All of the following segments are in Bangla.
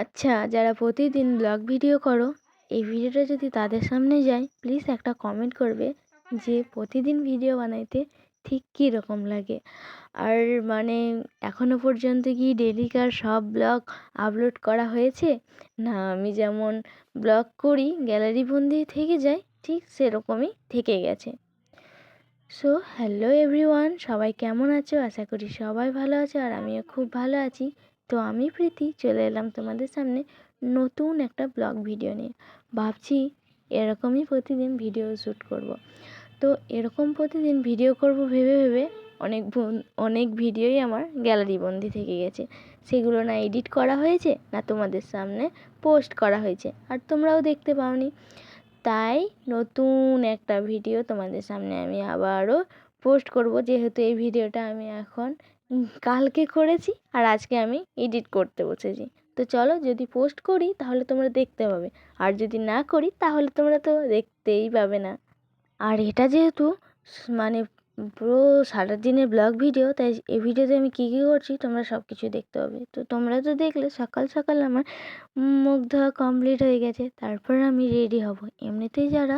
আচ্ছা যারা প্রতিদিন ব্লগ ভিডিও করো, এই ভিডিওটা যদি তাদের সামনে যায় প্লিজ একটা কমেন্ট করবে যে প্রতিদিন ভিডিও বানাইতে ঠিক কী রকম লাগে। আর মানে এখনও পর্যন্ত কি ডেলিকার সব ব্লগ আপলোড করা হয়েছে? না, আমি যেমন ব্লগ করি, গ্যালারি বন্দি থেকে যায়, ঠিক সেরকমই থেকে গেছে। সো হ্যালো এভরিওয়ান সবাই কেমন আছো? আশা করি সবাই ভালো আছো, আর আমিও খুব ভালো আছি। তো আমি প্রীতি চলে এলাম তোমাদের সামনে নতুন একটা ব্লগ ভিডিও নিয়ে। ভাবছি এরকমই প্রতিদিন ভিডিও শ্যুট করব। তো এরকম প্রতিদিন ভিডিও করব ভেবে ভেবে অনেক অনেক ভিডিওই আমার গ্যালারি বন্দি থেকে গেছে। সেগুলো না এডিট করা হয়েছে না তোমাদের সামনে পোস্ট করা হয়েছে, আর তোমরাও দেখতে পাওনি। তাই নতুন একটা ভিডিও তোমাদের সামনে আমি আবারও পোস্ট করব, যেহেতু এই ভিডিওটা আমি এখন কালকে করেছি আর আজকে আমি এডিট করতে বসেছি। তো চলো যদি পোস্ট করি তাহলে তোমরা দেখতে পাবে। আর যদি না করি তাহলে তোমরা তো দেখতেই পাবে না। আর এটা যেহেতু মানে পুরো সারা দিনের ব্লগ ভিডিও, তাই এই ভিডিওতে আমি কী কী করছি তোমরা সব কিছু দেখতে পাবে। তো তোমরা তো দেখলে সকাল সকাল আমার মুখ ধোয়া কমপ্লিট হয়ে গেছে, তারপর আমি রেডি হব। এমনিতেই যারা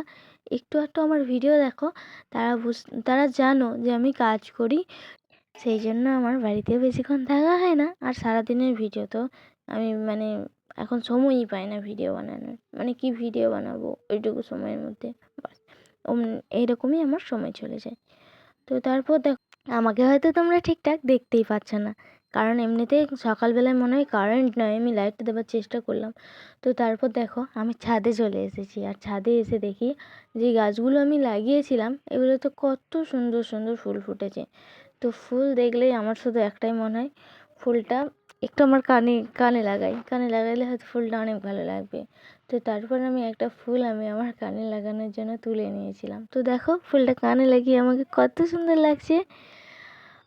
একটু একটু আমার ভিডিও দেখো, তারা বুঝ, তারা জানো যে আমি কাজ করি সেই জন্য আমার বাড়িতে বেশিক্ষণ থাকা হয় না। আর সারাদিনের ভিডিও তো আমি মানে এখন সময়ই পাই না ভিডিও বানানোর। মানে কি ভিডিও বানাবো ওইটুকু সময়ের মধ্যে? বাস এইরকমই আমার সময় চলে যায়। তো তারপর দেখো, আমাকে হয়তো তোমরা ঠিকঠাক দেখতেই পাচ্ছ না। কারণ এমনিতেই সকালবেলায় মনে হয় কারেন্ট নয়, আমি লাইটটা দেওয়ার চেষ্টা করলাম। তো তারপর দেখো, আমি ছাদে চলে এসেছি। আর ছাদে এসে দেখি যে গাছগুলো আমি লাগিয়েছিলাম, এগুলো তো কত সুন্দর সুন্দর ফুল ফুটেছে। তো ফুল দেখলেই আমার শুধু একটাই মনে হয়, ফুলটা একটু আমার কানে কানে লাগাই। কানে লাগাইলে হয়তো ফুলটা অনেক ভালো লাগবে। তো তারপর আমি একটা ফুল আমি আমার কানে লাগানোর জন্য তুলে নিয়েছিলাম। তো দেখো, ফুলটা কানে লাগিয়ে আমাকে কত সুন্দর লাগছে।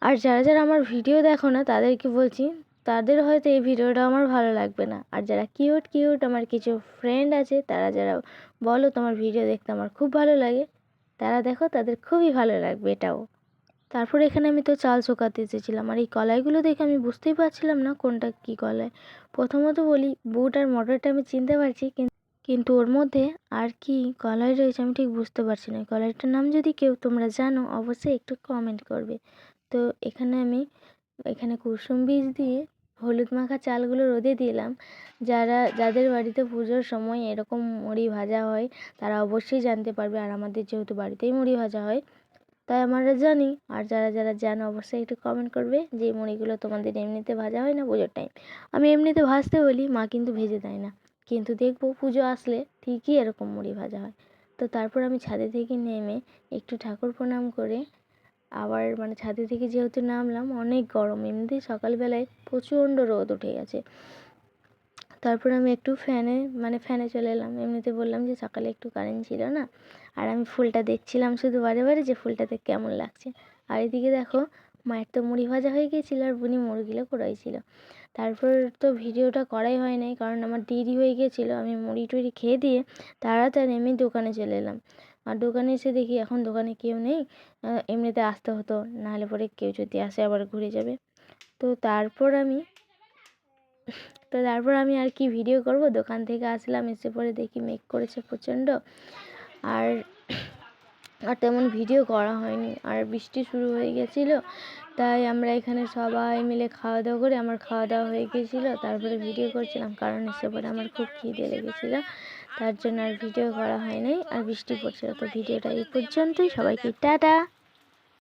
আর যারা যারা আমার ভিডিও দেখো না, তাদেরকে বলছি, তাদের হয়তো এই ভিডিওটা আমার ভালো লাগবে না। আর যারা কিউট কিউট আমার কিছু ফ্রেন্ড আছে, তারা যারা বলো তোমার ভিডিও দেখতে আমার খুব ভালো লাগে, তারা দেখো তাদের খুবই ভালো লাগবে এটাও। তারপর এখানে আমি তো চাল শোকাতে এসেছিলাম আর এই কলাইগুলো দেখে আমি বুঝতেই পারছিলাম না কোনটা কী কলাই। প্রথমত বলি, বুট আর মটরটা আমি চিনতে পারছি কিন্তু ওর মধ্যে আর কি কলাই রয়েছে আমি ঠিক বুঝতে পারছি না। কলাইটার নাম যদি কেউ তোমরা জানো, অবশ্যই একটু কমেন্ট করবে। তো এখানে আমি, এখানে কুসুম বীজ দিয়ে হলুদ মাখা চালগুলো রোদে দিলাম। যারা, যাদের বাড়িতে পুজোর সময় এরকম মুড়ি ভাজা হয়, তারা অবশ্যই জানতে পারবে। আর আমাদের যেহেতু বাড়িতেই মুড়ি ভাজা হয় তাই আমরা জানি। আর যারা যারা জানো, অবশ্যই একটু কমেন্ট করবে যে মুড়িগুলো তোমাদের এমনিতে ভাজা হয় না পুজোর টাইম আমি এমনিতে ভাজতে বলি, মা কিন্তু ভেজে দেয় না। কিন্তু দেখব পুজো আসলে ঠিকই এরকম মুড়ি ভাজা হয়। তো তারপর আমি ছাদে থেকে নেমে একটু ঠাকুর প্রণাম করে আবার মানে ছাদে থেকে যেহেতু নামলাম, অনেক গরম। এমনিতেই সকালবেলায় প্রচণ্ড রোদ উঠে গেছে। তারপর আমি একটু ফ্যানে মানে ফ্যানে চলে এলাম। এমনিতে বললাম যে সকালে একটু কারেন্ট ছিল না। আর আমি ফুলটা দেখছিলাম শুধু বারে বারে যে ফুলটাতে কেমন লাগছে। আর এদিকে দেখো, মায়ের তো মুড়ি ভাজা হয়ে গিয়েছিল আর বুনি মুরগিলো করাইছিল তারপর তো ভিডিওটা করাই হয় নাই, কারণ আমার দেরি হয়ে গিয়েছিল। আমি মুড়ি টুড়ি খেয়ে দিয়ে তাড়াতাড়ি আমি দোকানে চলে এলাম। আর দোকানে এসে দেখি এখন দোকানে কেউ নেই। এমনিতে আসতে হতো, নাহলে পরে কেউ যদি আসে আবার ঘুরে যাবে। তো তারপর আমি তো তারপর আমি আর কি ভিডিও করব। দোকান থেকে আসলাম, এসে পরে দেখি মেঘ করেছে প্রচণ্ড। আর আর তেমন ভিডিও করা হয়নি। আর বৃষ্টি শুরু হয়ে গেছিল, তাই আমরা এখানে সবাই মিলে খাওয়া দাওয়া করে আমার খাওয়া দাওয়া হয়ে গিয়েছিল তারপরে ভিডিও করছিলাম, কারণ এসে পরে আমার খুব খিদে লেগেছিলো। তার জন্য আর ভিডিও করা হয়নি। আর বৃষ্টি পড়ছিল, তো ভিডিওটা এই পর্যন্তই। সবাইকে টাটা!